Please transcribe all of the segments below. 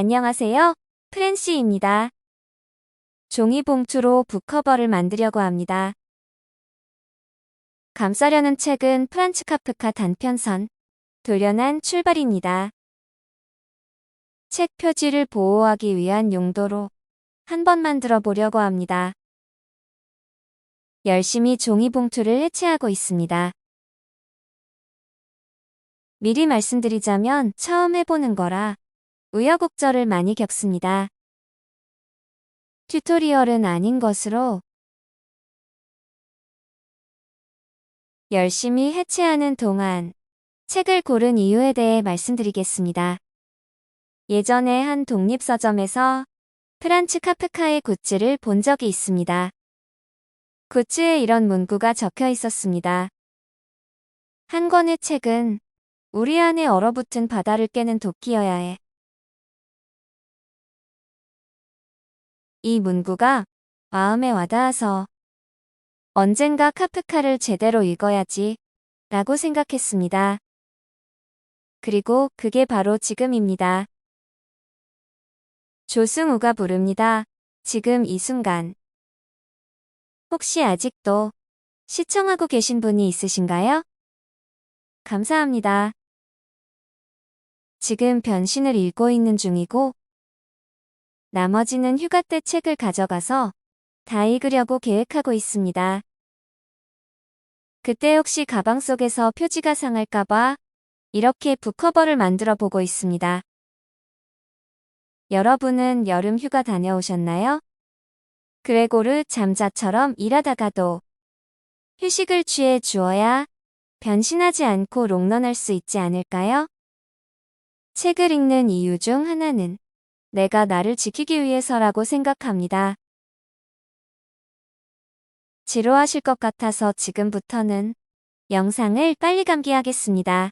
안녕하세요. 프랜시입니다. 종이 봉투로 북커버를 만들려고 합니다. 감싸려는 책은 프란츠 카프카 단편선, 돌려난 출발입니다. 책 표지를 보호하기 위한 용도로 한 번 만들어 보려고 합니다. 열심히 종이 봉투를 해체하고 있습니다. 미리 말씀드리자면 처음 해보는 거라 우여곡절을 많이 겪습니다. 튜토리얼은 아닌 것으로 열심히 해체하는 동안 책을 고른 이유에 대해 말씀드리겠습니다. 예전에 한 독립서점에서 프란츠 카프카의 굿즈를 본 적이 있습니다. 굿즈에 이런 문구가 적혀 있었습니다. 한 권의 책은 우리 안에 얼어붙은 바다를 깨는 도끼여야 해. 이 문구가 마음에 와닿아서 언젠가 카프카를 제대로 읽어야지 라고 생각했습니다. 그리고 그게 바로 지금입니다. 조승우가 부릅니다. 지금 이 순간. 혹시 아직도 시청하고 계신 분이 있으신가요? 감사합니다. 지금 변신을 읽고 있는 중이고, 나머지는 휴가 때 책을 가져가서 다 읽으려고 계획하고 있습니다. 그때 혹시 가방 속에서 표지가 상할까봐 이렇게 북커버를 만들어 보고 있습니다. 여러분은 여름 휴가 다녀오셨나요? 그레고르 잠자처럼 일하다가도 휴식을 취해 주어야 변신하지 않고 롱런할 수 있지 않을까요? 책을 읽는 이유 중 하나는 내가 나를 지키기 위해서라고 생각합니다. 지루하실 것 같아서 지금부터는 영상을 빨리 감기하겠습니다.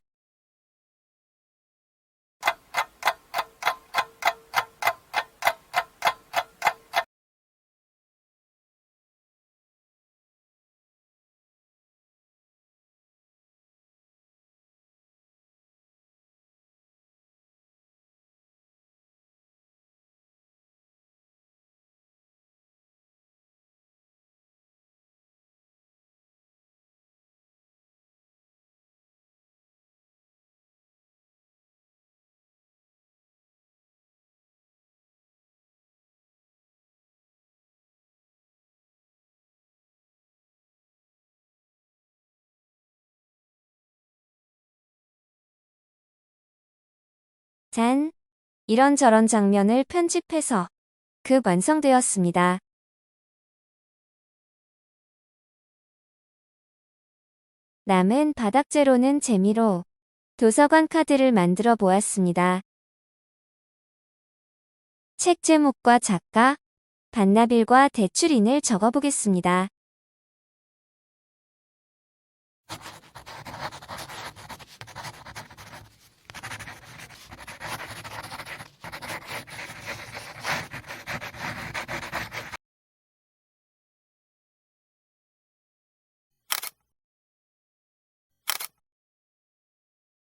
짠! 이런저런 장면을 편집해서 그 완성되었습니다. 남은 바닥재로는 재미로 도서관 카드를 만들어 보았습니다. 책 제목과 작가, 반나빌과 대출인을 적어보겠습니다.